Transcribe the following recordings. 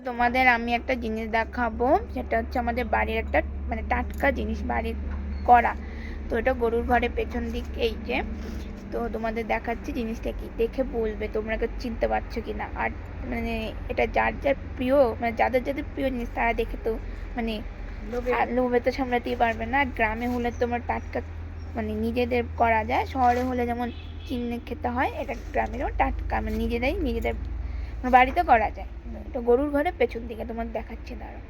তোমাদের আমি একটা জিনিস দেখাবো সেটা হচ্ছে আমাদের বাড়ির একটা মানে টাটকা জিনিস বাড়ির করা তো এটা গরুর ঘরের পেছন দিক এই যে। তো তোমাদের দেখাচ্ছি জিনিসটা কি দেখে বলবে তোমরা কেউ চিনতে পারছ কি না। আর মানে এটা যার যার প্রিয় মানে যাদের যাদের প্রিয় জিনিস তারা দেখে তো মানে লোভে তো সামলাতেই পারবে না। আর গ্রামে হলে তোমার টাটকা মানে নিজেদের করা যায় শহরে হলে যেমন কিনে খেতে হয় এটা গ্রামেরও টাটকা মানে নিজেরাই নিজেদের বাড়িতে করা যায়। এটা গরুর ঘরের পেছন দিকে তোমার দেখাচ্ছি দাঁড়ো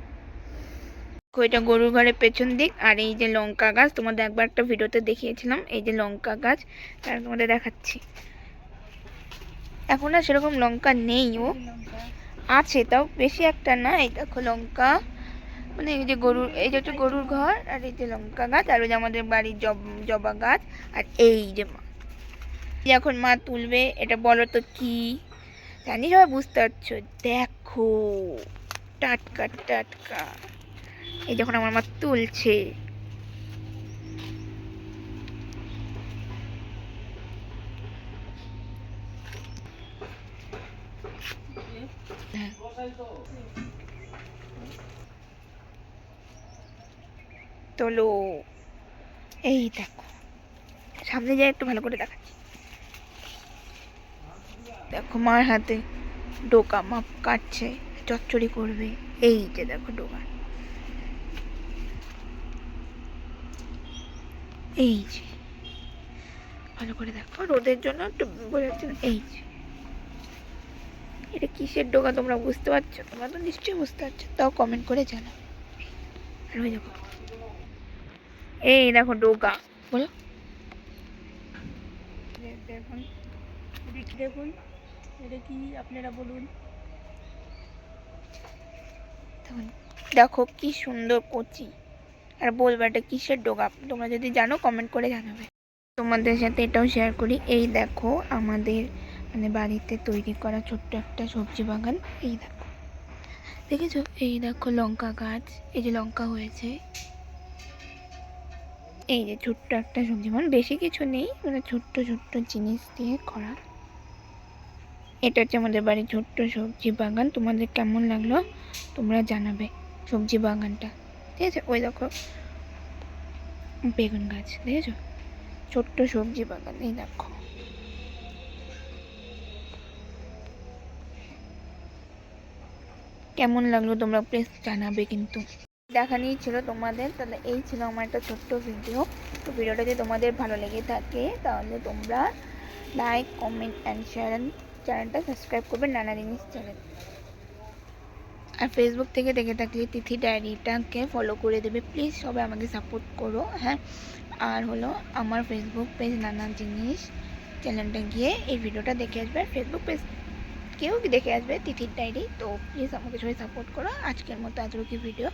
এটা গরুর ঘরের পেছন দিক, আর এই যে লঙ্কা গাছ, তোমাদের একবার একটা ভিডিওতে দেখিয়েছিলাম, এই যে লঙ্কা গাছ, তার তোমাদের দেখাচ্ছি। এখন আর সেরকম লঙ্কা নেই ও। আছে, তাও বেশি একটা না, এই দেখো লঙ্কা। মানে এই যে গরুর, এই যে হচ্ছে গরুর ঘর, আর এই যে লঙ্কা গাছ, আর ওই যে আমাদের বাড়ির জব, জবা গাছ, আর এই যে মা। এখন মা তুলবে, এটা বলো তো কি? জানি সবাই বুঝতে পারছ? দেখো, টাটকা টাটকা। এই যখন আমার মা তুলছে। তোলো। এই দেখো, সামনে যাই, একটু ভালো করে দেখাচ্ছি। দেখো মার হাতে ডোকা মাপ কাটছে, চচ্চড়ি করবে। এই যে দেখো ডোকা। এই যে। ভালো করে দেখো, রোদের জন্য একটু বোঝা যাচ্ছে এই যে। এটা কিসের ডোকা তোমরা বুঝতে পারছ? তোমরা তো নিশ্চয়ই বুঝতে পারছ। তাও কমেন্ট করে জানাও। আর ওই দেখো। এই দেখো ডোকা। বলো। দেখুন দেখুন। দেখো কি সুন্দর কচি। আর বলবে এটা কিসের ডোকা তোমরা যদি জানো কমেন্ট করে জানাবে। তোমাদের সাথে এটাও শেয়ার করি। এই দেখো, আমাদের মানে বাড়িতে তৈরি করা ছোট্ট একটা সবজি বাগান। এই দেখো। দেখেছ? এই দেখো লঙ্কা গাছ। এই যে লঙ্কা হয়েছে। এই যে ছোট্ট একটা সবজি বাগান। বেশি কিছু নেই মানে ছোট্ট ছোট্ট জিনিস দিয়ে করা। এটা হচ্ছে আমাদের বাড়ির ছোট্ট সবজি বাগান। তোমাদের কেমন লাগল তোমরা জানাবে সবজি বাগানটা। ঠিক আছে? ওই দেখো বেগুন গাছ, দেখেছ? ছোট্ট সবজি বাগান, এই দেখো। কেমন লাগল তোমরা প্লিজ জানাবে কিন্তু। দেখা নিয়ে ছিল তোমাদের, তাহলে এই ছিল আমার একটা ছোট্ট ভিডিও তো ভিডিওটা যদি তোমাদের ভালো লেগে থাকে, তাহলে তোমরা লাইক কমেন্ট অ্যান্ড শেয়ার চ্যানেলটা সাবস্ক্রাইব করবে নানা জিনিস চ্যানেল। আর ফেসবুক থেকে দেখে থাকলে তিথি ডায়েরিটাকে ফলো করে দেবে। প্লিজ সবাই আমাকে সাপোর্ট করো হ্যাঁ। আর হলো আমার ফেসবুক পেজ নানা জিনিস চ্যানেলটা গিয়ে এই ভিডিওটা দেখে আসবে। আর ফেসবুক পেজ কেউ দেখে আসবে তিথির ডায়েরি, তো প্লিজ আমাকে সবাই সাপোর্ট করো। আজকের মতো এতটুকু ভিডিও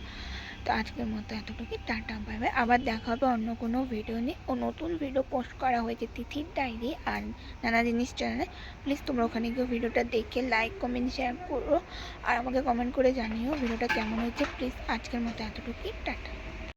তো আজকের মতো এতটুকু টাটা পাবে আবার দেখা হবে অন্য কোনো ভিডিও নিয়ে। ও নতুন ভিডিও পোস্ট করা হয়েছে তিথির ডায়েরি আর নানা জিনিস চ্যানেলে প্লিজ তোমরা ওখানে গিয়ে ভিডিওটা দেখে লাইক কমেন্ট শেয়ার করো। আর আমাকে কমেন্ট করে জানিও ভিডিওটা কেমন হয়েছে। প্লিজ আজকের মতো এতটুকুই। টাটা।